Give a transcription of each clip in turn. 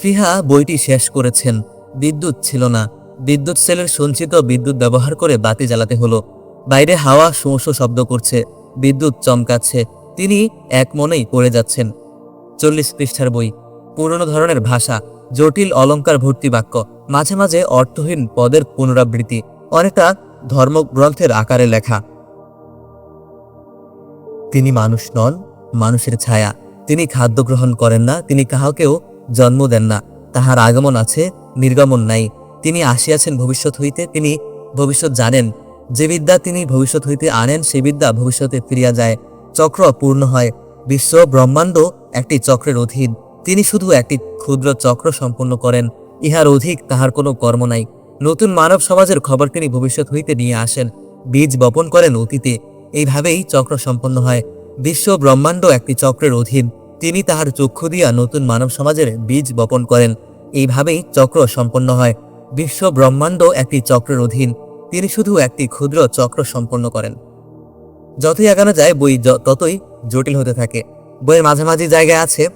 ফিহা বইটি শেষ করেছেন। বিদ্যুৎ ছিল না। বিদ্যুৎ সেলের সঞ্চিত বিদ্যুৎ ব্যবহার করে বাতি জ্বালাতে হলো। বাইরে হাওয়া শোঁ শব্দ করছে। বিদ্যুৎ চমকাচ্ছে। তিনি এক মনেই পড়ে যাচ্ছেন। চল্লিশ পৃষ্ঠার বই। পুরনো ধরনের ভাষা। জটিল অলংকার ভর্তি বাক্য। মাঝে মাঝে অর্থহীন পদের পুনরাবৃত্তি। অনেকটা ধর্মগ্রন্থের আকারে লেখা। তিনি মানুষ নন, মানুষের ছায়া। তিনি খাদ্য গ্রহণ করেন না। তিনি কাহাকেও জন্ম দেন না। তাহার আগমন আছে, নির্গমন নাই। তিনি আসিয়াছেন ভবিষ্যৎ হইতে, তিনি ভবিষ্যৎ জানেন। যে বিদ্যা তিনি ভবিষ্যৎ হইতে আনেন, সে বিদ্যা ভবিষ্যতে ফিরিয়া যায়। চক্র পূর্ণ হয়। বিশ্ব ব্রহ্মাণ্ড একটি চক্রের অধীন। তিনি শুধু একটি ক্ষুদ্র চক্র সম্পন্ন করেন। ইহার অধিক তাহার কোনো কর্ম নাই। নতুন মানব সমাজের খবর তিনি ভবিষ্যৎ হইতে নিয়ে আসেন। বীজ বপন করেন অতীতে। এইভাবেই চক্র সম্পন্ন হয়। বিশ্ব ব্রহ্মাণ্ড একটি চক্রের অধীন। তিনি তাহার চক্ষু দিয়া নতুন মানব সমাজের বীজ বপন করেন। এইভাবেই চক্র সম্পন্ন হয়। বিশ্ব ব্রহ্মাণ্ড একটি চক্রের অধীন। তিনি শুধু একটি ক্ষুদ্র চক্র সম্পন্ন করেন। যতই এগানো যায়, বই ততই জটিল হতে থাকে। বইয়ের মাঝামাঝি জায়গায় আছে,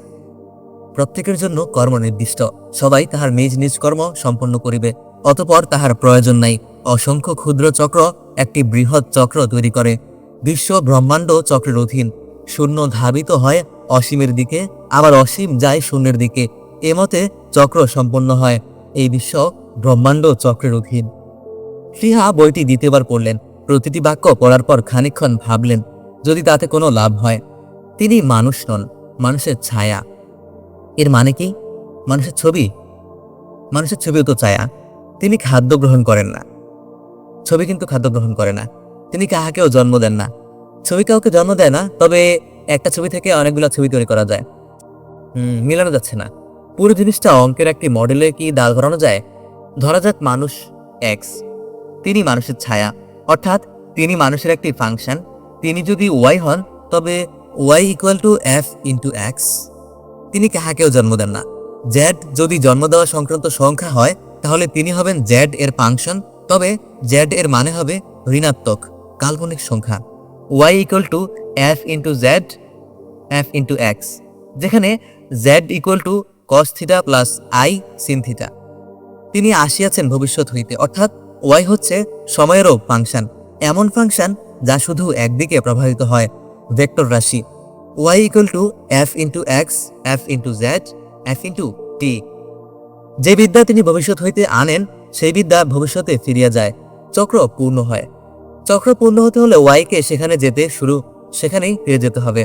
প্রত্যেকের জন্য কর্ম নির্দিষ্ট। সবাই তাহার নিজ নিজ কর্ম সম্পন্ন করিবে। অতপর তাহার প্রয়োজন নাই। অসংখ্য ক্ষুদ্র চক্র একটি বৃহৎ চক্র তৈরি করে। বিশ্ব ব্রহ্মাণ্ড চক্রের অধীন। শূন্য ধাবিত হয় অসীমের দিকে, আবার অসীম যায় শূন্যের দিকে। এমতে চক্র সম্পন্ন হয়। এই বিশ্ব ব্রহ্মাণ্ড চক্রের অধীন। ফিহা বইটি দ্বিতীয়বার পড়লেন। প্রতিটি বাক্য পড়ার পর খানিকক্ষণ ভাবলেন, যদি তাতে কোনো লাভ হয়। তিনি মানুষ নন, মানুষের ছায়া। এর মানে কি? মানুষের ছবি? মানুষের ছবিও তো ছায়া। তিনি খাদ্য গ্রহণ করেন না। ছবি কিন্তু খাদ্য গ্রহণ করে না। তিনি কাহাকেও জন্ম দেন না। ছবি কাউকে জন্ম দেয় না, তবে একটা ছবি থেকে অনেকগুলো ছবি তৈরি করা যায়। হুম, মিলানো যাচ্ছে না। পুরো জিনিসটা অঙ্কের একটি মডেলে কি দাঁড় করানো যায়? ধরা যাক মানুষ এক্স তিনি মানুষের ছায়া, অর্থাৎ তিনি মানুষের একটি ফাংশন, তিনি যদি ওয়াই হন, তবে Y equal to F into X তিনি কাহাকেও জন্ম দেন না। জ্যাড যদি জন্ম দেওয়া সংক্রান্ত সংখ্যা হয়, তাহলে তিনি হবেন জ্যাড এর ফাংশন, তবে জ্যাড এর মানে হবে ঋণাত্মক, কাল্পনিক সংখ্যা। Y equal to F into Z F into X যেখানে Z equal to cos theta plus I sin theta তিনি আসিয়াছেন ভবিষ্যৎ হইতে, অর্থাৎ ওয়াই হচ্ছে সময়েরও ফাংশন এমন ফাংশন যা শুধু একদিকে প্রভাবিত হয় ভেক্টর রাশি। Y equal to F into X F into Z F into T যে বিদ্যা তিনি ভবিষ্যৎ হইতে আনেন, সেই বিদ্যা ভবিষ্যতে ফিরিয়া যায়, চক্র পূর্ণ হয়। চক্র পূর্ণ হতে হলে ওয়াইকে সেখানে যেতে শুরু সেখানেই ফিরে যেতে হবে।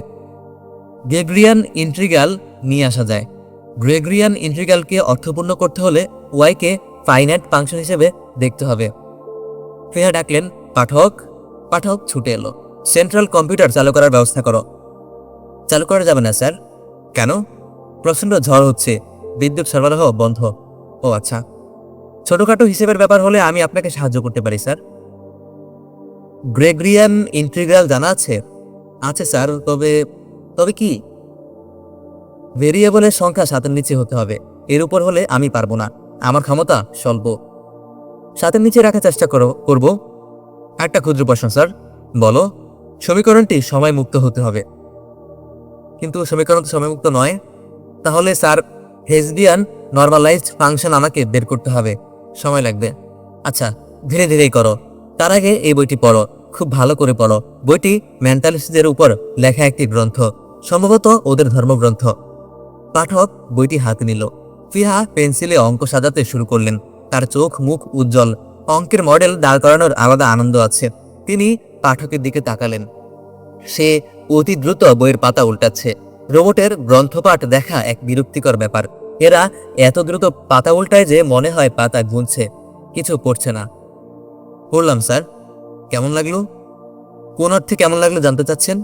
গ্রেগরিয়ান ইন্ট্রিগাল নিয়ে আসা যায়। গ্রেগরিয়ান ইন্ট্রিগালকে অর্থপূর্ণ করতে হলে ওয়াইকে ফাইনাইট ফাংশন হিসেবে দেখতে হবে। ফেহা ডাকলেন, পাঠক পাঠক ছুটে এলো। সেন্ট্রাল কম্পিউটার চালু করার ব্যবস্থা করো। চালু করা যাবে না, স্যার। কেন? প্রচণ্ড ঝড় হচ্ছে। বিদ্যুৎ সরবরাহ বন্ধ। ও আচ্ছা। ছোটখাটো হিসেবের ব্যাপার হলে আমি আপনাকে সাহায্য করতে পারি, স্যার। গ্রেগরিয়ান ইন্টিগ্রাল জানা আছে? আছে স্যার, তবে তবে কি? ভেরিয়েবলের সংখ্যা সাতের নিচে হতে হবে। এর উপর হলে আমি পারব না। আমার ক্ষমতা স্বল্প। সাতের নিচে রাখার চেষ্টা করো, করব। একটা ক্ষুদ্র প্রশ্ন, স্যার। বলো, সমীকরণটি সময় মুক্ত হতে হবে। কিন্তু সমীকরণ তো সময়মুক্ত নয়। তাহলে স্যার, হেসবিয়ান নর্মালাইজড ফাংশন আমাকে বের করতে হবে। সময় লাগবে। আচ্ছা ধীরে ধীরেই করো। তার আগে এই বইটি পড়ো। খুব ভালো করে পড়ো। বইটি মেন্টালিস্টদের উপর লেখা একটি গ্রন্থ, সম্ভবত ওদের ধর্মগ্রন্থ। পাঠক বইটি হাতে নিল। ফিহা পেন্সিলে অঙ্ক সাজাতে শুরু করলেন। তার চোখ মুখ উজ্জ্বল। অঙ্কের মডেল দাঁড় করানোর আলাদা আনন্দ আছে। তিনি পাঠকের দিকে তাকালেন। সে অতি দ্রুত বইয়ের পাতা উল্টাচ্ছে। রোবটের গ্রন্থপাঠ দেখা এক বিরক্তিকর ব্যাপার। এরা এত দ্রুত পাতা উল্টায় যে মনে হয় পাতা গুনছে। কিছু পড়ছে না। পড়লাম, স্যার। কেমন লাগল? কোন অর্থে কেমন লাগল জানতে চাচ্ছেন?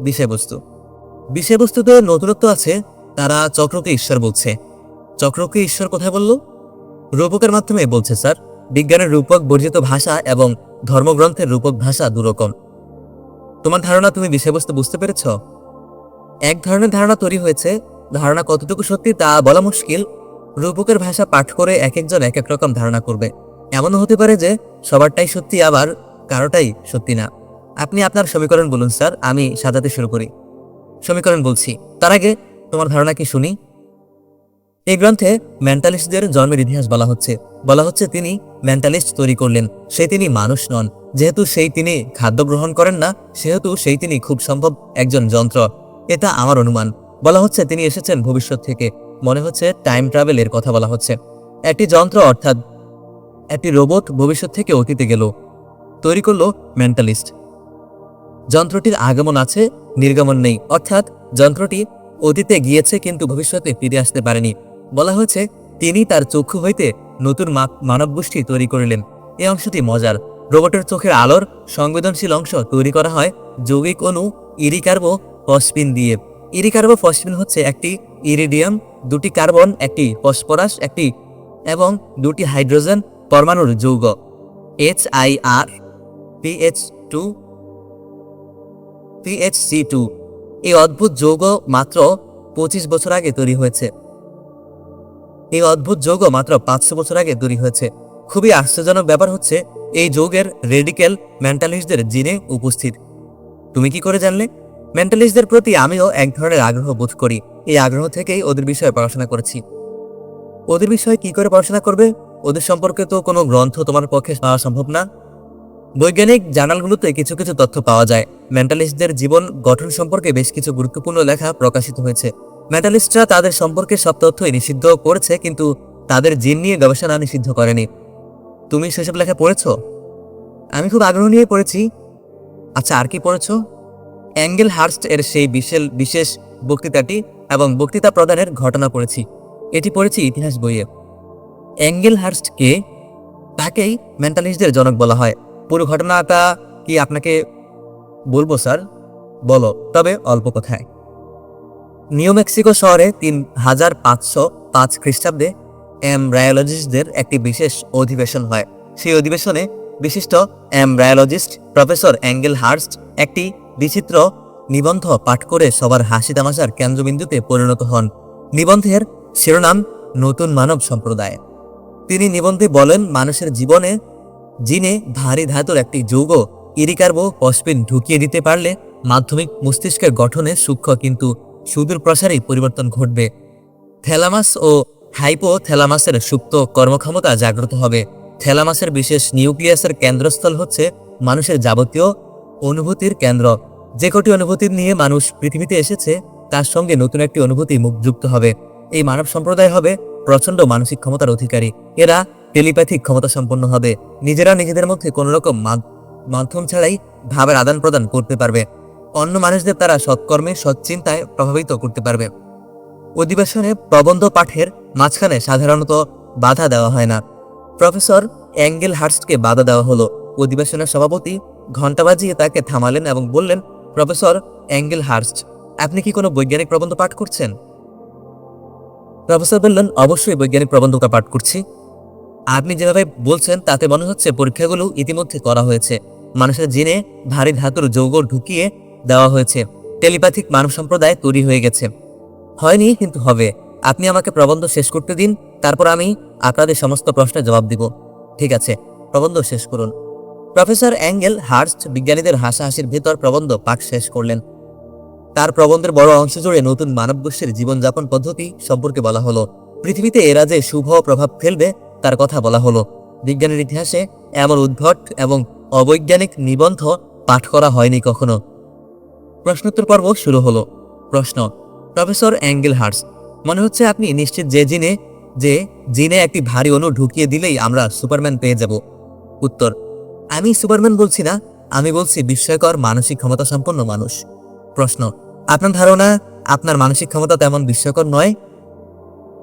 বিষয়বস্তু। বিষয়বস্তুতে নতুনত্ব আছে, তারা চক্রকে ঈশ্বর বলছে। চক্রকে ঈশ্বর কোথায় বলল? রূপকের মাধ্যমে বলছে, স্যার। বিজ্ঞানের রূপক বর্জিত ভাষা এবং ধর্মগ্রন্থের রূপক ভাষা দুরকম। তোমার ধারণা তুমি বিষয়বস্তু বুঝতে পেরেছ? এক ধরনের ধারণা তৈরি হয়েছে। ধারণা কতটুকু সত্যি তা বলা মুশকিল। রূপকের ভাষা পাঠ করে এক একজন এক এক রকম ধারণা করবে। এমনও হতে পারে যে সবারটাই সত্যি, আবার কারোটাই সত্যি না। আপনি আপনার সমীকরণ বলুন, স্যার। আমি সাজাতে শুরু করি। সমীকরণ বলছি। তার আগে তোমার ধারণা কি শুনি? এই গ্রন্থে মেন্টালিস্টদের জন্মের ইতিহাস বলা হচ্ছে। বলা হচ্ছে তিনি মেন্টালিস্ট তৈরি করলেন। সে তিনি মানুষ নন। যেহেতু সেই তিনি খাদ্য গ্রহণ করেন না, সেহেতু সেই তিনি খুব সম্ভব একজন যন্ত্র। এটা আমার অনুমান। বলা হচ্ছে তিনি এসেছেন ভবিষ্যৎ থেকে। মনে হচ্ছে টাইম ট্রাভেলের কথা বলা হচ্ছে। একটি যন্ত্র অর্থাৎ একটি রোবট ভবিষ্যৎ থেকে অতীতে গেল। তৈরি করল মেন্টালিস্ট যন্ত্রটির আগমন আছে, নির্গমন নেই। অর্থাৎ যন্ত্রটি অতীতে গিয়েছে কিন্তু ভবিষ্যতে ফিরে আসতে পারেনি। বলা হয়েছে, তিনি তার চক্ষু হইতে নতুন মানব গোষ্ঠী তৈরি করিলেন। এই অংশটি মজার। রোবটের চোখের আলোর সংবেদনশীল অংশ তৈরি করা হয় যৌগিক অণু ইরিকার্বো ফসফিন দিয়ে। ইরিকার্বো ফসফিন হচ্ছে একটি ইরিডিয়াম, দুটি কার্বন, একটি ফসফরাস, একটি এবং দুটি হাইড্রোজেন পরমাণুর যৌগ। H I R PH two PHC two এই অদ্ভুত যৌগ মাত্র পঁচিশ বছর আগে তৈরি হয়েছে। এই অদ্ভুত যৌগ মাত্র পাঁচশো বছর আগে তৈরি হয়েছে। খুবই আশ্চর্যজনক ব্যাপার হচ্ছে, এই যৌগের রেডিক্যাল মেন্টালিস্টদের জিনে উপস্থিত। তুমি কি করে জানলে? মেন্টালিস্টদের প্রতি আমিও এক ধরনের আগ্রহ বোধ করি। এই আগ্রহ থেকেই ওদের বিষয়ে পড়াশোনা করেছি। ওদের বিষয়ে কি করে পড়াশোনা করবে? ওদের সম্পর্কে তো কোনো গ্রন্থ তোমার পক্ষে পাওয়া সম্ভব না। বৈজ্ঞানিক জার্নালগুলোতে কিছু কিছু তথ্য পাওয়া যায়। মেন্টালিস্টদের জীবন গঠন সম্পর্কে বেশ কিছু গুরুত্বপূর্ণ লেখা প্রকাশিত হয়েছে। মেন্টালিস্টরা তাদের সম্পর্কে সব তথ্যই নিষিদ্ধ করেছে, কিন্তু তাদের জিন নিয়ে গবেষণা নিষিদ্ধ করেনি। তুমি সেসব লেখা পড়েছো? আমি খুব আগ্রহ নিয়ে পড়েছি। আচ্ছা আর কি পড়েছো? অ্যাঙ্গেল হার্স্ট এর সেই বিশেষ বিশেষ বক্তৃতাটি এবং বক্তৃতা প্রদানের ঘটনা পড়েছি। এটি পড়েছি ইতিহাস বইয়ে। অ্যাঙ্গেল হার্স্টকে তাকেই মেন্টালিস্টদের জনক বলা হয়। পুরো ঘটনাটা কি আপনাকে বলব, স্যার? বলো, তবে অল্প কথায়। নিউ মেক্সিকো শহরে তিন হাজার পাঁচশো পাঁচ খ্রিস্টাব্দে এমব্রায়োলজিস্টদের একটি বিশেষ অধিবেশন হয়। সেই অধিবেশনে বিশিষ্ট এমব্রায়োলজিস্ট প্রফেসর অ্যাঙ্গেল হার্স্ট একটি বিচিত্র নিবন্ধ পাঠ করে সবার হাসি তামাশার কেন্দ্রবিন্দুতে পরিণত হন। নিবন্ধের শিরোনাম নতুন মানব সম্প্রদায়। তিনি নিবন্ধে বলেন, মানুষের জীবনে জিনে ভারী ধাতুর একটি যৌগ ইরিকার্বো ফসফিন ঢুকিয়ে দিতে পারলে মাধ্যমিক মস্তিষ্কের গঠনে সূক্ষ্ম কিন্তু সুদূর প্রসারী পরিবর্তন ঘটবে। থ্যালামাস ও হাইপোথ্যালামাসের সুপ্ত কর্মক্ষমতা জাগ্রত হবে। থ্যালামাসের বিশেষ নিউক্লিয়াসের কেন্দ্রস্থল হচ্ছে মানুষের যাবতীয় অনুভূতির কেন্দ্র। যে কটি অনুভূতি নিয়ে মানুষ পৃথিবীতে এসেছে, তার সঙ্গে নতুন একটি অনুভূতি মুখ যুক্ত হবে। এই মানব সম্প্রদায় হবে প্রচণ্ড মানসিক ক্ষমতার অধিকারী। এরা টেলিপ্যাথিক ক্ষমতা সম্পন্ন হবে। নিজেরা নিজেদের মধ্যে কোনো রকম মাধ্যম ছাড়াই ভাবের আদান প্রদান করতে পারবে। অন্য মানুষদের তারা সৎকর্মে সৎচিন্তায় প্রভাবিত করতে পারবে। অধিবেশনে প্রবন্ধ পাঠের মাঝখানে সাধারণত বাধা দেওয়া হয় না। প্রফেসর অ্যাঙ্গেল হার্স্টকে বাধা দেওয়া হলো। অধিবেশনের সভাপতি ঘণ্টা বাজিয়ে তাকে থামালেন এবং বললেন, প্রফেসর অ্যাঙ্গেল হার্স্ট, আপনি কি কোনো বৈজ্ঞানিক প্রবন্ধ পাঠ করছেন? প্রফেসর বললেন, অবশ্যই বৈজ্ঞানিক প্রবন্ধটা পাঠ করছি। আপনি যেভাবে বলছেন, তাতে মনে হচ্ছে পরীক্ষাগুলো ইতিমধ্যে করা হয়েছে। মানুষের জিনে ভারী ধাতুর যৌগ ঢুকিয়ে দেওয়া হয়েছে। টেলিপ্যাথিক মানব সম্প্রদায় তৈরি হয়ে গেছে। হয়নি, কিন্তু হবে। আপনি আমাকে প্রবন্ধ শেষ করতে দিন, তারপর আমি আপনাদের সমস্ত প্রশ্নের জবাব দিব। ঠিক আছে, প্রবন্ধ শেষ করুন। প্রফেসর অ্যাঙ্গেল হার্স্ট বিজ্ঞানীদের হাসাহাসির ভেতর প্রবন্ধ পাঠ শেষ করলেন। তার প্রবন্ধের বড় অংশ জুড়ে নতুন মানব গোষ্ঠীর জীবনযাপন পদ্ধতি সম্পর্কে বলা হলো। পৃথিবীতে এরা যে শুভ প্রভাব ফেলবে তার কথা বলা হলো। বিজ্ঞানের ইতিহাসে এমন উদ্ভট এবং অবৈজ্ঞানিক নিবন্ধ পাঠ করা হয়নি কখনো। প্রশ্নোত্তর পর্ব শুরু হলো। প্রশ্ন, প্রফেসর অ্যাঙ্গেল হার্স মনে হচ্ছে আপনি নিশ্চিত যে জিনে যে জিনে একটি ভারী অণু ঢুকিয়ে দিলেই আমরা সুপারম্যান পেয়ে যাব? উত্তর, আমি সুপারম্যান বলছি না, আমি বলছি বিস্ময়কর মানসিক ক্ষমতা সম্পন্ন মানুষ। প্রশ্ন, আপনার ধারণা আপনার মানসিক ক্ষমতা তেমন বিস্ময়কর নয়?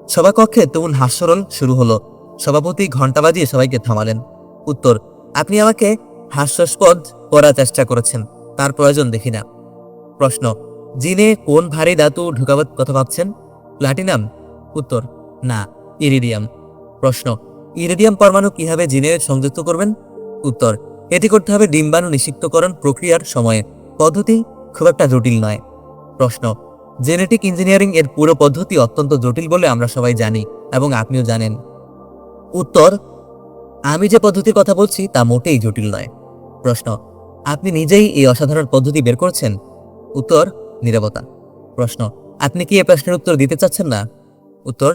সভাকক্ষে তুমুল হাস্যরল শুরু হলো। সভাপতি ঘণ্টা বাজিয়ে সবাইকে থামালেন। উত্তর, আপনি আমাকে হাস্যাস্পদ করার চেষ্টা করেছেন, তার প্রয়োজন দেখি না। প্রশ্ন, জিনে কোন ভারী ধাতু ঢুকাবার কথা ভাবছেন? প্লাটিনাম। উত্তর, না, ইরিডিয়াম। প্রশ্ন, ইরিডিয়াম পরমাণু কীভাবে জিনে সংযুক্ত করবেন? উত্তর, এটি করতে হবে ডিম্বাণু নিষিক্তকরণ প্রক্রিয়ার সময়ে। পদ্ধতি খুব একটা জটিল নয়। প্রশ্ন, জেনেটিক ইঞ্জিনিয়ারিং এর পুরো পদ্ধতি অত্যন্ত জটিল বলে আমরা সবাই জানি এবং আপনিও জানেন। উত্তর, আমি যে পদ্ধতির কথা বলছি তা মোটেই জটিল নয়। প্রশ্ন, আপনি নিজেই এই অসাধারণ পদ্ধতি বের করছেন? উত্তর, নিরবতা। প্রশ্ন, আপনি কি এ প্রশ্নের উত্তর দিতে চাচ্ছেন না? উত্তর,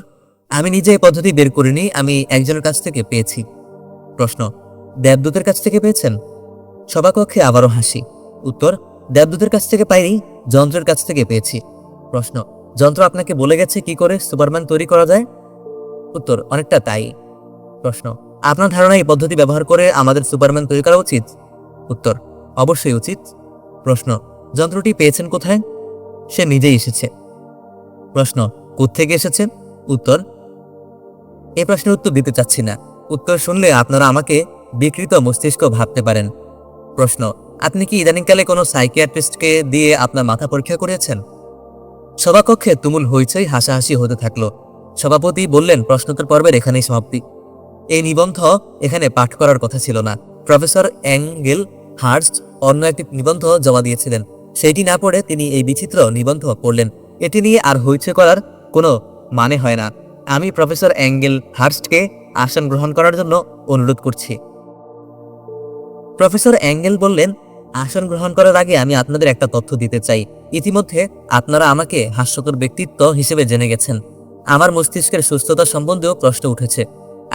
আমি নিজে এই পদ্ধতি বের করিনি, আমি একজনের কাছ থেকে পেয়েছি। প্রশ্ন, দেবদূতের কাছ থেকে পেয়েছেন? সভাকক্ষে আবারও হাসি। উত্তর, দেবদূতের কাছ থেকে পাইনি, যন্ত্রের কাছ থেকে পেয়েছি। প্রশ্ন, যন্ত্র আপনাকে বলে গেছে কি করে সুপারম্যান তৈরি করা যায়? উত্তর, অনেকটা তাই। প্রশ্ন। আপনার ধারণা এই পদ্ধতি ব্যবহার করে আমাদের সুপারম্যান তৈরি করা উচিত? উত্তর, অবশ্যই উচিত। প্রশ্ন, যন্ত্রটি পেয়েছেন কোথায়? সে নিজেই এসেছে। প্রশ্ন, কোত্থেকে এসেছে? উত্তর এই প্রশ্নের উত্তর দিতে চাচ্ছি না। উত্তর শুনলে আপনারা আমাকে বিকৃত মস্তিষ্ক ভাবতে পারেন। প্রশ্ন, আপনি কি ইদানিংকালে কোনো সাইকিয়াট্রিস্টকে দিয়ে আপনার মাথা পরীক্ষা করিয়েছেন সভাকক্ষে তুমুল হইচই হাসাহাসি হতে থাকল। সভাপতি বললেন, প্রশ্নোত্তর পর্বের এখানেই সমাপ্তি। এই নিবন্ধ এখানে পাঠ করার কথা ছিল না। প্রফেসর অ্যাঙ্গেল হার্স্ট অন্য একটি নিবন্ধ জমা দিয়েছিলেন। সেটি না পড়ে তিনি এই বিচিত্র নিবন্ধ পড়লেন। এটি নিয়ে আর হইচই করার কোনো মানে হয় না। আমি প্রফেসর অ্যাঙ্গেল হার্স্টকে আসন গ্রহণ করার জন্য অনুরোধ করছি। প্রফেসর অ্যাঙ্গেল বললেন, আসন গ্রহণ করার আগে আমি আপনাদের একটা তথ্য দিতে চাই। ইতিমধ্যে আপনারা আমাকে হাস্যকর ব্যক্তিত্ব হিসেবে জেনে গেছেন। আমার মস্তিষ্কের সুস্থতা সম্বন্ধেও প্রশ্ন উঠেছে।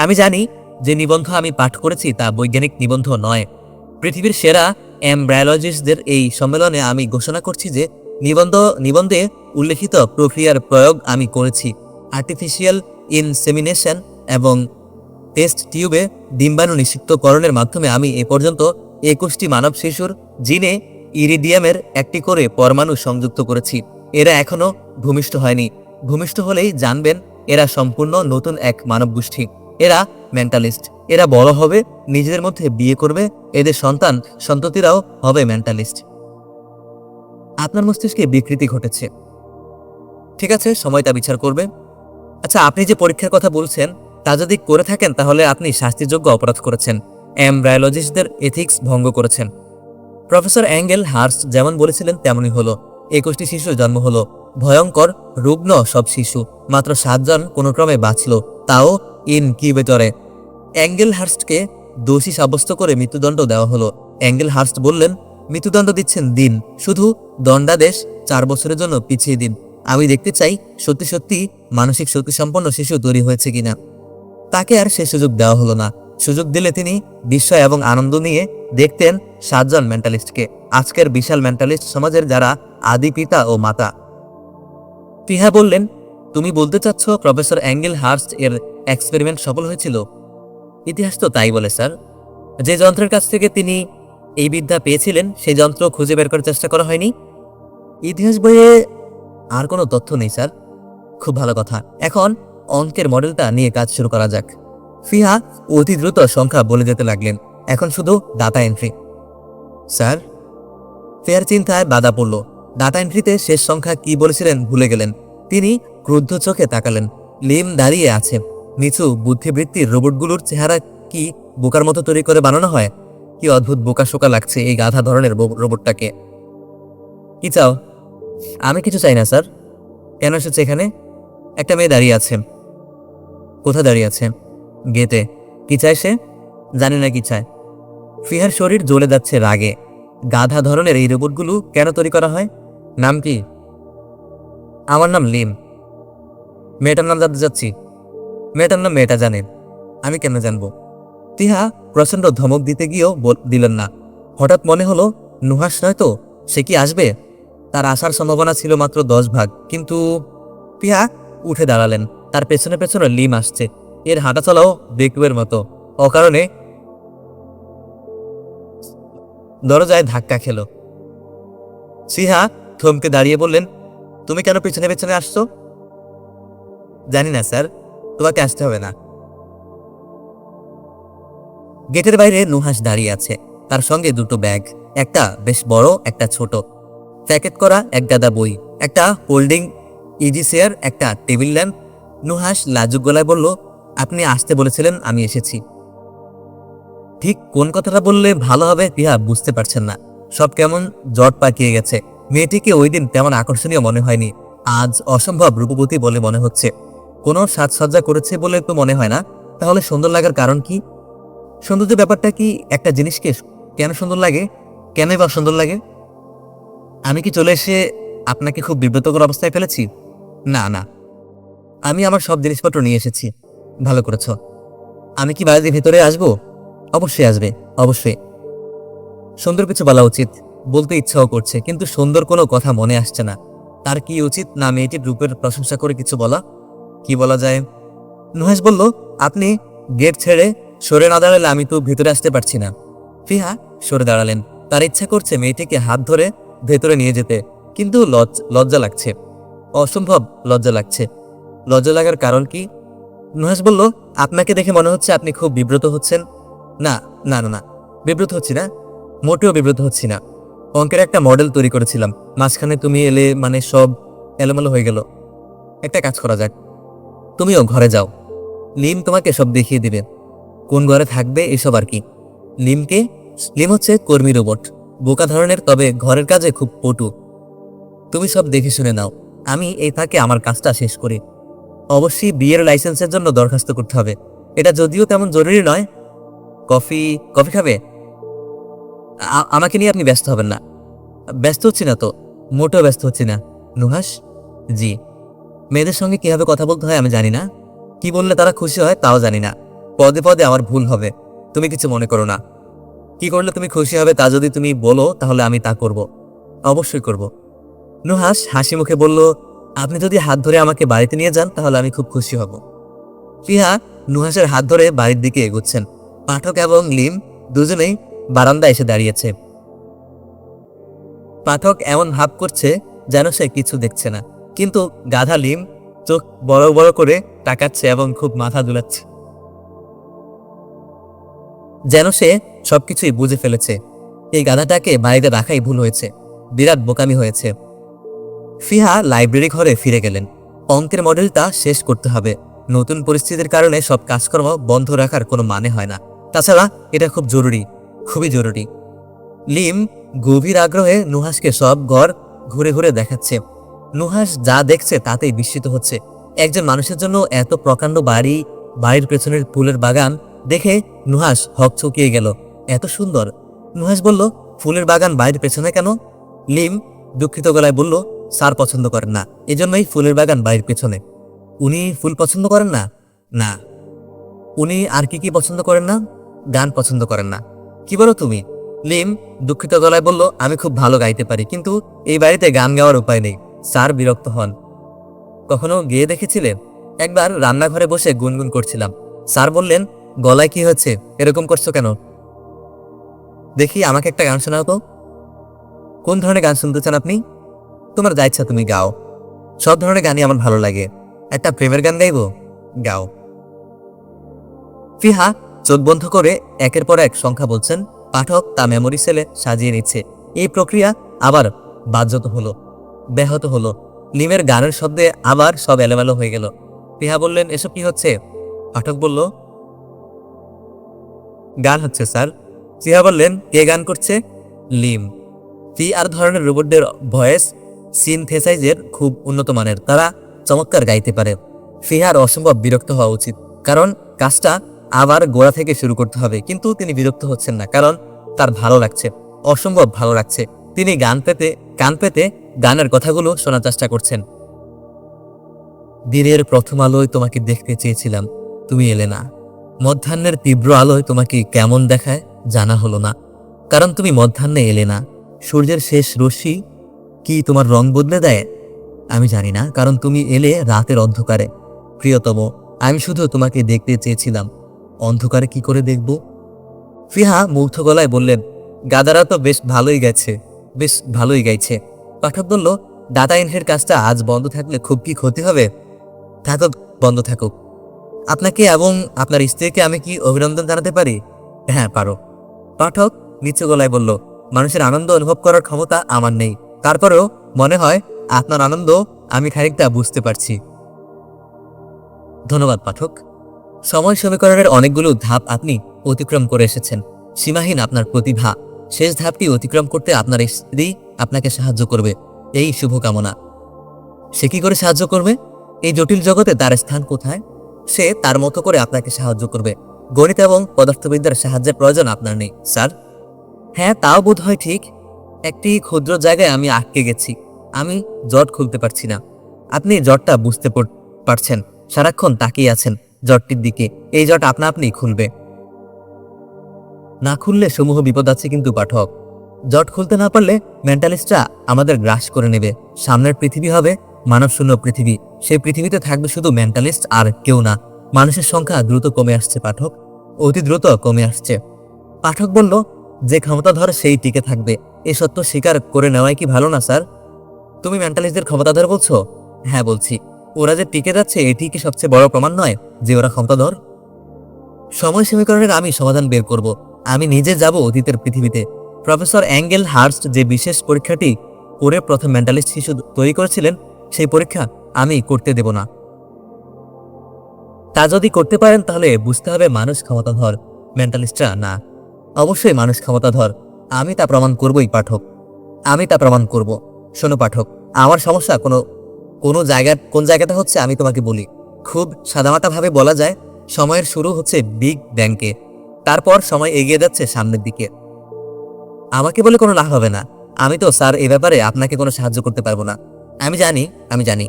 আমি জানি যে নিবন্ধ আমি পাঠ করেছি তা বৈজ্ঞানিক নিবন্ধ নয়। পৃথিবীর সেরা এমব্রায়োলজিস্টদের এই সম্মেলনে আমি ঘোষণা করছি যে নিবন্ধ, নিবন্ধে উল্লেখিত প্রক্রিয়ার প্রয়োগ আমি করেছি। আর্টিফিশিয়াল ইনসেমিনেশন এবং টেস্ট টিউবে ডিম্বাণু নিষিক্তকরণের মাধ্যমে আমি এ পর্যন্ত একুশটি মানব শিশুর জিনে ইরিডিয়ামের একটি করে পরমাণু সংযুক্ত করেছি। এরা এখনও ভূমিষ্ঠ হয়নি। ভূমিষ্ঠ হলেই জানবেন এরা সম্পূর্ণ নতুন এক মানব গোষ্ঠী এরা মেন্টালিস্ট এরা বড় হবে, নিজেদের মধ্যে বিয়ে করবে, এদের সন্তান, সন্ততিরাও হবে মেন্টালিস্ট আপনার মস্তিষ্কে বিকৃতি ঘটেছে। ঠিক আছে, সময়টা বিচার করবে। আচ্ছা আপনি যে পরীক্ষার কথা বলছেন, তা যদি করে থাকেন, তাহলে আপনি শাস্তিযোগ্য অপরাধ করেছেন। এমব্রায়োলজিস্টদের এথিক্স ভঙ্গ করেছেন। প্রফেসর অ্যাঙ্গেল হার্স যেমন বলেছিলেন, তেমনই হলো। একুশটি শিশু জন্ম হলো। ভয়ঙ্কর, রুগ্ন সব শিশু। মাত্র সাতজন কোনো ক্রমে বাঁচল। তাও ইনকিউবেটরে অ্যাঙ্গেল হার্স্টকে দোষী সাব্যস্ত করে মৃত্যুদণ্ড দেওয়া হলো। অ্যাঙ্গেল হার্স্ট বললেন, মৃত্যুদণ্ড দিচ্ছেন দিন, শুধু দণ্ডাদেশ চার বছরের জন্য পিছিয়ে দিন। আমি দেখতে চাই সত্যি সত্যি মানসিক শক্তিসম্পন্ন শিশু তৈরি হয়েছে কিনা। তাকে আর সে সুযোগ দেওয়া হলো না। সুযোগ দিলে তিনি বিস্ময় এবং আনন্দ নিয়ে দেখতেন সাতজন মেন্টালিস্টকে। আজকের বিশাল মেন্টালিস্ট সমাজের যারা আদি পিতা ও মাতা। টিহা বললেন, তুমি বলতে চাচ্ছ প্রফেসর অ্যাঙ্গেল হার্স্ট এর এক্সপেরিমেন্ট সফল হয়েছিল। ইতিহাস তো তাই বলে, স্যার। যে যন্ত্রের কাছ থেকে তিনি এই বিদ্যা পেয়েছিলেন, সেই যন্ত্র খুঁজে বের করার চেষ্টা করা হয়নি। ইতিহাস বইয়ে আর কোনো তথ্য নেই, স্যার। খুব ভালো কথা। এখন অঙ্কের মডেলটা নিয়ে কাজ শুরু করা যাক। ফিহা অতি দ্রুত সংখ্যা বলে যেতে লাগলেন। এখন শুধু ডাটা এন্ট্রি স্যার, ফেয়ার চিন্তায় বাধা পড়ল। ডাটা এন্ট্রিতে শেষ সংখ্যা কি বলেছিলেন ভুলে গেলেন। তিনি ক্রুদ্ধ চোখে তাকালেন। লিম দাঁড়িয়ে আছে। নিচু বুদ্ধিবৃত্তির রোবটগুলোর চেহারা কি বোকার মতো তৈরি করে বানানো হয়? কি অদ্ভুত বোকা শোকা লাগছে এই গাধা ধরনের রোব- রোবটটাকে? কি চাও? আমি কিছু চাই না, স্যার। কেন এসেছে এখানে? একটা মেয়ে দাঁড়িয়ে আছে। কোথায় দাঁড়িয়ে আছে? গেটে। কি চায় সে? জানি না কি চায়। ফিহার শরীর জ্বলে যাচ্ছে রাগে। গাধা ধরনের এই রোবটগুলো কেন তৈরি করা হয়? নাম কি? আমার নাম লিম। মেয়েটার নাম জানতে চাচ্ছি। মেয়েটার নাম মেয়েটা জানে। আমি কেন জানব? তিহা প্রচণ্ড ধমক দিতে গিয়েও দিলেন না। হঠাৎ মনে হলো নুহাস নয় তো? সে কি আসবে? তার আসার সম্ভাবনা ছিল মাত্র দশ ভাগ। কিন্তু পিয়া উঠে দাঁড়ালেন। তার পেছনে পেছনে লিম আসছে। এর হাঁটা চলাও বেকুয়ের মতো। অকারণে দরজায় ধাক্কা খেলো। সিহা থমকে দাঁড়িয়ে বললেন, তুমি কেন পেছনে পেছনে আসছো? জানি না, স্যার। তোমাকে আসতে হবে না। গেটের বাইরে নুহাস দাঁড়িয়ে আছে। তার সঙ্গে দুটো ব্যাগ, একটা বেশ বড়, একটা ছোট। প্যাকেট করা এক গাদা বই, একটা হোল্ডিং ইজি চেয়ার, একটা টেবিল ল্যাম্প। নুহাস লাজুক গলায় বলল, আপনি আসতে বলেছিলেন, আমি এসেছি। ঠিক কোন কথাটা বললে ভালো হবে টিহা বুঝতে পারছেন না। সব কেমন জট পাকিয়ে গেছে। মেয়েটিকে ওই দিন তেমন আকর্ষণীয় মনে হয়নি। আজ অসম্ভব রূপবতী বলে মনে হচ্ছে। কোনো সাজসজ্জা করেছে বলে তো মনে হয় না। তাহলে সুন্দর লাগার কারণ কি? সৌন্দর্য ব্যাপারটা কি একটা জিনিসকে কেন সুন্দর লাগে? কেন বা সুন্দর লাগে? আমি কি চলে এসে আপনাকে খুব বিব্রতকর অবস্থায় ফেলেছি? না না। আমি আমার সব জিনিসপত্র নিয়ে এসেছি। ভালো করেছ। আমি কি বাড়ির ভেতরে আসব? অবশ্যই আসবে, অবশ্যই। সুন্দর কিছু বলা উচিত। বলতে ইচ্ছাও করছে, কিন্তু সুন্দর কোনো কথা মনে আসছে না। তার কি উচিত না মেয়েটির রূপের প্রশংসা করে কিছু বলা? কি বলা যায়? নুহাস বলল, আপনি গেট ছেড়ে সরে না দাঁড়ালে আমি তো ভেতরে আসতে পারছি না। ফিহা সরে দাঁড়ালেন। তার ইচ্ছা করছে মেয়েটিকে হাত ধরে ভেতরে নিয়ে যেতে, কিন্তু লজ, লজ্জা লাগছে। অসম্ভব লজ্জা লাগছে। লজ্জা লাগার কারণ কি? নুহাস বলল, আপনাকে দেখে মনে হচ্ছে আপনি খুব বিব্রত হচ্ছেন। না না না না, বিব্রত হচ্ছি না। মোটেও বিব্রত হচ্ছি না। অঙ্কের একটা মডেল তৈরি করেছিলাম। মাঝখানে তুমি এলে মানে সব এলোমেলো হয়ে গেল। একটা কাজ করা যাক। তুমিও ঘরে যাও। লিম তোমাকে সব দেখিয়ে দিবে। কোন ঘরে থাকবে এসব আর কি? লিমকে লিম হচ্ছে কর্মী রোবট। বোকা ধরনের, তবে ঘরের কাজে খুব পটু। তুমি সব দেখে শুনে নাও। আমি এই ফাঁকে আমার কাজটা শেষ করি। অবশ্যই বিয়ের লাইসেন্সের জন্য দরখাস্ত করতে হবে। এটা যদিও তেমন জরুরি নয়। কফি কফি খাবে? আমাকে নিয়ে আপনি ব্যস্ত হবেন না। ব্যস্ত হচ্ছি না তো। মোটেও ব্যস্ত হচ্ছি না। নুহাস জি। মেয়েদের সঙ্গে কীভাবে কথা বলতে হয় আমি জানি না। কি বললে তারা খুশি হয় তাও জানি না। পদে পদে আমার ভুল হবে। তুমি কিছু মনে করো না। কি করলে তুমি খুশি হবে তা যদি তুমি বলো, তাহলে আমি তা করব। অবশ্যই করব। নুহাস হাসি মুখে বলল, আপনি যদি হাত ধরে আমাকে বাড়িতে নিয়ে যান, তাহলে আমি খুব খুশি হব। ফিহা নুহাসের হাত ধরে বাড়ির দিকে এগোচ্ছেন। পাঠক এবং লিম দুজনেই বারান্দা এসে দাঁড়িয়েছে। পাঠক এমন ভাব করছে যেন সে কিছু দেখছে না। কিন্তু গাধা লিম চোখ বড় বড় করে তাকাচ্ছে এবং খুব মাথা দুলাচ্ছে যেন সে সবকিছুই বুঝে ফেলেছে। এই গাধাটাকে বাড়িতে রাখাই ভুল হয়েছে। বিরাট বোকামি হয়েছে। ফিহা লাইব্রেরি ঘরে ফিরে গেলেন। অঙ্কের মডেলটা শেষ করতে হবে। নতুন পরিস্থিতির কারণে সব কাজকর্ম বন্ধ রাখার কোনো মানে হয় না। তাছাড়া এটা খুব জরুরি, খুবই জরুরি। লিম গভীর আগ্রহে নুহাসকে সব ঘর ঘুরে ঘুরে দেখাচ্ছে। নুহাস যা দেখছে তাতেই বিস্মিত হচ্ছে। একজন মানুষের জন্য এত প্রকাণ্ড বাড়ি, বাড়ির পেছনের ফুলের বাগান দেখে নুহাস হক চকিয়ে গেল। এত সুন্দর। নুহাস বলল, ফুলের বাগান বাড়ির পেছনে কেন? লিম দুঃখিত গলায় বলল, স্যার পছন্দ করেন না। এজন্যই ফুলের বাগান বাড়ির পেছনে। উনি ফুল পছন্দ করেন না? না। উনি আর কি কি পছন্দ করেন না? গান পছন্দ করেন না। কি বলো তুমি? লিম দুঃখিত গলায় বলল, আমি খুব ভালো গাইতে পারি, কিন্তু এই বাড়িতে গান গাওয়ার উপায় নেই। স্যার বিরক্ত হন। কখনো গিয়ে দেখেছিলে? একবার রান্নাঘরে বসে গুনগুন করছিলাম। স্যার বললেন, গলায় কি হচ্ছে? এরকম করছ কেন? দেখি, আমাকে একটা গান শোনাও তো। কোন ধরনের গান শুনতে চান আপনি? তোমার যা ইচ্ছা তুমি গাও। সব ধরনের গানই আমার ভালো লাগে। একটা প্রেমের গান গাইবো? গাও। ফিহা চোখ বন্ধ করে একের পর এক সংখ্যা বলছেন, পাঠক তা মেমোরি সেলে সাজিয়ে নিচ্ছে। এই প্রক্রিয়া আবার বাধ্যত হলো। ব্যাহত হলো। লিমের গানের শব্দে আবার সব এলোমেলো হয়ে গেল। ফিহা বললেন, এসব কি হচ্ছে? পাঠক বলল, গান হচ্ছে, স্যার। ফিহা বললেন, কে গান করছে? লিম। ফি আর ধরনের রোবটদের ভয়েস সিনথেসাইজের খুব উন্নত মানের। তারা চমৎকার গাইতে পারে। ফিহার অসম্ভব বিরক্ত হওয়া উচিত, কারণ কাজটা আবার গোড়া থেকে শুরু করতে হবে। কিন্তু তিনি বিরক্ত হচ্ছেন না, কারণ তার ভালো লাগছে, অসম্ভব ভালো লাগছে। তিনি গান পেতে কান পেতে গানের কথাগুলো শোনার চেষ্টা করছেন। দিনের প্রথম আলোয় তোমাকে দেখতে চেয়েছিলাম, তুমি এলে না। মধ্যাহ্নের তীব্র আলোয় তোমাকে কেমন দেখায় জানা হলো না। কারণ তুমি মধ্যাহ্নে এলে না। সূর্যের শেষ রশ্মি কি তোমার রং বদলে দেয়? আমি জানি না, কারণ তুমি এলে রাতের অন্ধকারে। প্রিয়তম, আমি শুধু তোমাকে দেখতে চেয়েছিলাম। অন্ধকারে কি করে দেখব? ফিহা মুগ্ধ গলায় বললেন, গাদারা তো বেশ ভালোই গেছে। বেশ ভালোই গাইছে। পাঠক বলল ডাটা এন্ট্রির কাজটা আজ বন্ধ থাকলে খুব কি ক্ষতি হবে? থাকুক বন্ধ থাকুক। আপনাকে এবং আপনার স্ত্রীকে আমি কি অভিনন্দন জানাতে পারি? হ্যাঁ পারো। পাঠক নিচু গলায় বলল, মানুষের আনন্দ অনুভব করার ক্ষমতা আমার নেই। তারপরেও মনে হয় আপনার আনন্দ আমি খানিকটা বুঝতে পারছি। ধন্যবাদ, পাঠক। সময় সমীকরণের অনেকগুলো ধাপ আপনি অতিক্রম করে এসেছেন। সীমাহীন আপনার প্রতিভা। শেষ ধাপটি অতিক্রম করতে আপনার স্ত্রী আপনাকে সাহায্য করবে। এই শুভকামনা। সে কি করে সাহায্য করবে? এই জটিল জগতে তার স্থান কোথায়? সে তার মতো করে আপনাকে সাহায্য করবে। গণিত এবং পদার্থবিদ্যার সাহায্যের প্রয়োজন আপনার নেই, স্যার। হ্যাঁ তাও বোধ হয় ঠিক। একটি ক্ষুদ্র জায়গায় আমি আটকে গেছি। আমি জট খুলতে পারছি না। আপনি জটটা বুঝতে পারছেন। সারাক্ষণ তাকিয়ে আছেন জটটির দিকে। এই জট আপনা আপনি খুলবে। না খুললে সমূহ বিপদ আছে কিন্তু, পাঠক। জট খুলতে না পারলে মেন্টালিস্টরা আমাদের গ্রাস করে নেবে। সামনের পৃথিবী হবে মানবশূন্য পৃথিবী। সেই পৃথিবীতে থাকবে শুধু মেন্টালিস্ট আর কেউ না। মানুষের সংখ্যা দ্রুত কমে আসছে, পাঠক। অতি দ্রুত কমে আসছে। পাঠক বলল, যে ক্ষমতা ধর, সেই টিকে থাকবে। এ সত্য স্বীকার করে নেওয়াই কি ভালো না, স্যার? তুমি মেন্টালিস্টদের ক্ষমতাধর বলছো? হ্যাঁ বলছি। ওরা যে টিকে যাচ্ছে, এটি কি সবচেয়ে বড় প্রমাণ নয় যে ওরা ক্ষমতাধর সময় সমীকরণের আমি সমাধান বের করব। আমি নিজে যাব অতীতের পৃথিবীতে। প্রফেসর অ্যাঙ্গেল হার্স্ট যে বিশেষ পরীক্ষাটি করে প্রথম মেন্টালিস্ট শিশু তৈরি করেছিলেন, সেই পরীক্ষা আমি করতে দেব না। তা যদি করতে পারেন তাহলে বুঝতে হবে মানুষ ক্ষমতাধর, মেন্টালিস্টরা না। অবশ্যই মানুষ ক্ষমতাধর। আমি তা প্রমাণ করবই, পাঠক। আমি তা প্রমাণ করব। শোনো, পাঠক, আমার সমস্যা কোনো কোনো জায়গা, কোন জায়গাটা হচ্ছে আমি তোমাকে বলি। খুব সাদামাটাভাবে বলা যায়, সময়ের শুরু হচ্ছে বিগ ব্যাংকে তারপর সময় এগিয়ে যাচ্ছে সামনের দিকে। আমাকে বলে কোনো লাভ হবে না। আমি তো, স্যার, এ ব্যাপারে আপনাকে কোনো সাহায্য করতে পারব না। আমি জানি আমি জানি।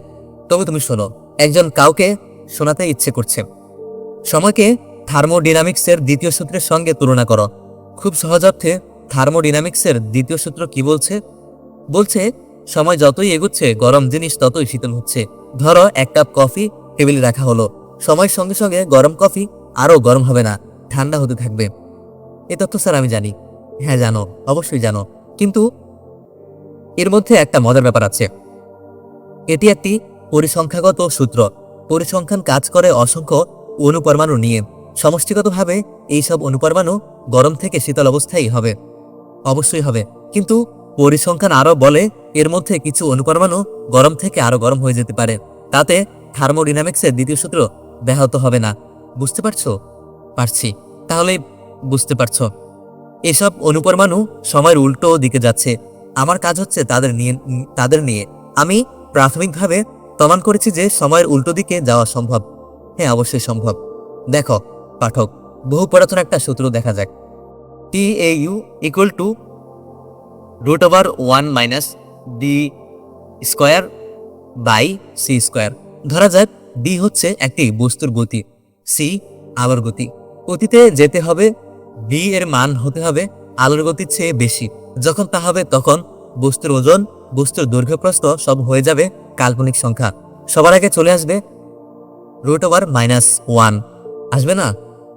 তবে তুমি শোনো, একজন কাউকে শোনাতে ইচ্ছে করছে। সময়কে থার্মোডিনামিক্সের দ্বিতীয় সূত্রের সঙ্গে তুলনা করো। খুব সহজ অর্থে, থার্মোডিনামিক্সের দ্বিতীয় সূত্র কি বলছে? বলছে, সময় যতই এগুচ্ছে, গরম জিনিস ততই শীতল হচ্ছে। ধরো, এক কাপ কফি, টেবিলে রাখা হলো। সময়ের সঙ্গে সঙ্গে গরম কফি আরও গরম হবে না। ঠান্ডা হতে থাকবে। এ তথ্য স্যার আমি জানি। হ্যাঁ জানো। অবশ্যই জানো। কিন্তু এর মধ্যে একটা মজার ব্যাপার আছে। এটি একটি পরিসংখ্যাগত সূত্র। পরিসংখ্যান কাজ করে অসংখ্য অনুপরমাণু নিয়ে। সমষ্টিগতভাবে এইসব অনুপরমাণু গরম থেকে শীতল অবস্থায় হবে। অবশ্যই হবে। কিন্তু পরিসংখ্যান আরও বলে, এর মধ্যে কিছু অনুপরমাণু গরম থেকে আরও গরম হয়ে যেতে পারে। তাতে থার্মোডিনামিক্সের দ্বিতীয় সূত্র ব্যাহত হবে না। বুঝতে পারছ? পারছি। তাহলে বুঝতে পারছ। এসব অনুপরমাণু সময়ের উল্টো দিকে যাচ্ছে। আমার কাজ হচ্ছে তাদের নিয়ে তাদের নিয়ে। আমি প্রাথমিকভাবে প্রমাণ করেছি যে সময়ের উল্টো দিকে যাওয়া সম্ভব। হ্যাঁ অবশ্যই সম্ভব। দেখো, পাঠক, বহু পুরাতন একটা সূত্র দেখা যাক। T A U equal to root over one minus D square by C square ধরা যাক ডি হচ্ছে একটি বস্তুর গতি সি আবার গতি। অতীতে যেতে হবে ডি এর মান হতে হবে আলোর গতির চেয়ে বেশি। যখন তা হবে, তখন বস্তুর ওজন, বস্তুর দৈর্ঘ্য প্রস্থ সব হয়ে যাবে কাল্পনিক সংখ্যা। সবার আগে চলে আসবে রুট ওভার মাইনাস ওয়ান আসবে না?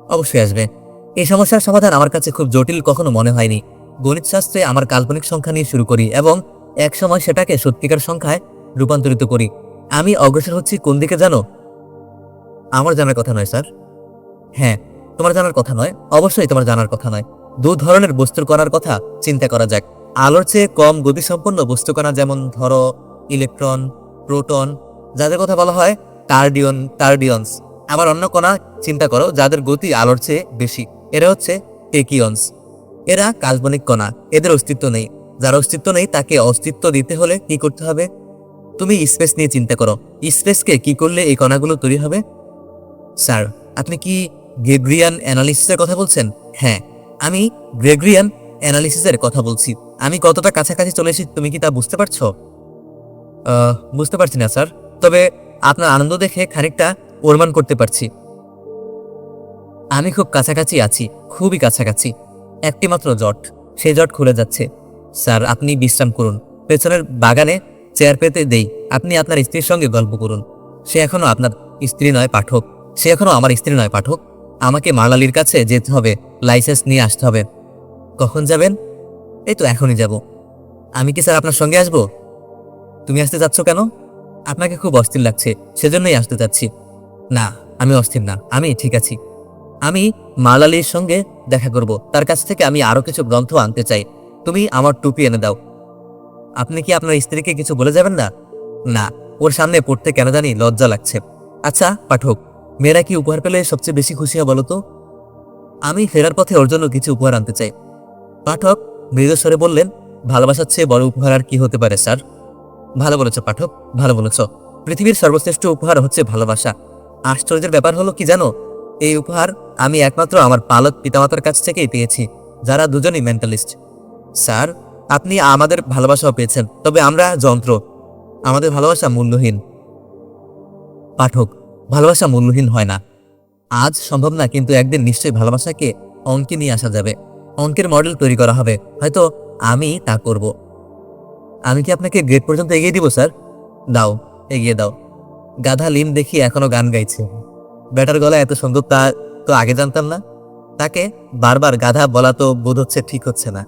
অবশ্যই আসবে। এই সমস্যার সমাধান আমার কাছে খুব জটিল, কখনো মনে হয়নি। গণিতশাস্ত্রে আমার কাল্পনিক সংখ্যা নিয়ে শুরু করি এবং এক সময় সেটাকে সত্যিকার সংখ্যায় রূপান্তরিত করি। আমি অগ্রসর হচ্ছি কোন দিকে জানো? আমার জানার কথা নয়, স্যার। হ্যাঁ। তোমার জানার কথা নয়, অবশ্যই তোমার জানার কথা নয়। দু ধরনের বস্তুর কণার কথা চিন্তা করা যাক। আলোর চেয়ে কম গতিসম্পন্ন বস্তু কণা যেমন ধরো, ইলেকট্রন, প্রোটন, যাদের কথা বলা হয় টার্ডিয়ন টার্ডিয়ন্স। আবার অন্য কণা চিন্তা করো, যাদের গতি আলোর চেয়ে বেশি। এরা হচ্ছে টেকিয়ন্স এরা কাল্পনিক কণা, এদের অস্তিত্ব নেই। যার অস্তিত্ব নেই, তাকে অস্তিত্ব দিতে হলে কি করতে হবে? তুমি স্পেস নিয়ে চিন্তা করো। স্পেসকে কি করলে এই কণাগুলো তৈরি হবে? স্যার, আপনি কি গ্রেগ্রিয়ান অ্যানালিসিসের কথা বলছেন? হ্যাঁ আমি গ্রেগ্রিয়ান অ্যানালিসিসের কথা বলছি। আমি কতটা কাছাকাছি চলে এসেছি তুমি কি তা বুঝতে পারছ? বুঝতে পারছি না, স্যার। তবে আপনার আনন্দ দেখে খানিকটা অনুমান করতে পারছি। আমি খুব কাছাকাছি আছি, খুবই কাছাকাছি। একটি মাত্র জট সেই জট খুলে যাচ্ছে। স্যার, আপনি বিশ্রাম করুন। পেছনের বাগানে চেয়ার পেতে দেই। আপনি আপনার স্ত্রীর সঙ্গে গল্প করুন। সে এখনও আপনার স্ত্রী নয়, পাঠক। সে এখনও আমার স্ত্রী নয়, পাঠক। আমাকে মালালির কাছে যেতে হবে লাইসেন্স নিয়ে আসতে হবে। কখন যাবেন? এই তো এখনই যাব। আমি কি স্যার আপনার সঙ্গে আসব? তুমি আসতে যাচ্ছ কেন? আপনাকে খুব অস্থির লাগছে, সেজন্যই আসতে যাচ্ছি না, আমি অস্থির না, আমি ঠিক আছি। আমি মালালির সঙ্গে দেখা করব, তার কাছ থেকে আমি আরও কিছু গ্রন্থ আনতে চাই। তুমি আমার টুপি এনে দাও। আপনি কি আপনার স্ত্রীকে কিছু বলে যাবেন না? না, ওর সামনে পড়তে কেন জানি লজ্জা লাগছে। আচ্ছা পাঠক মেয়েরা কি উপহার পেলে সবচেয়ে বেশি খুশি হয় বলো তো? আমি ফেরার পথে ওর জন্য কিছু উপহার আনতে চাই। পাঠক, মৃদস্বরে বললেন, ভালোবাসার চেয়ে বড় উপহার আর কি হতে পারে, স্যার? ভালো বলেছ, পাঠক, ভালো বলেছ। পৃথিবীর সর্বশ্রেষ্ঠ উপহার হচ্ছে ভালোবাসা। আশ্চর্যের ব্যাপার হলো কি জানো? এই উপহার আমি একমাত্র আমার পালক পিতামাতার কাছ থেকেই পেয়েছি, যারা দুজনই মেন্টালিস্ট। স্যার, আপনি আমাদের ভালোবাসাও পেয়েছেন, তবে আমরা যন্ত্র। আমাদের ভালোবাসা মূল্যহীন। পাঠক ভালোবাসা মূল্যহীন হয় না। আজ সম্ভব না, কিন্তু একদিন নিশ্চয়ই ভালোবাসাকে অঙ্কে নিয়ে আসা যাবে। অঙ্কের মডেল তৈরি করা হবে। হয়তো আমি তা করব। আমি কি আপনাকে গ্রেড পর্যন্ত এগিয়ে দিব, স্যার? দাও, এগিয়ে দাও। গাধা লিম দেখি এখনও গান গাইছে। ব্যাটার গলা এত সুন্দর তা তো আগে জানতাম না। তাকে বারবার গাধা বলা তো বোধ হচ্ছে ঠিক হচ্ছে না।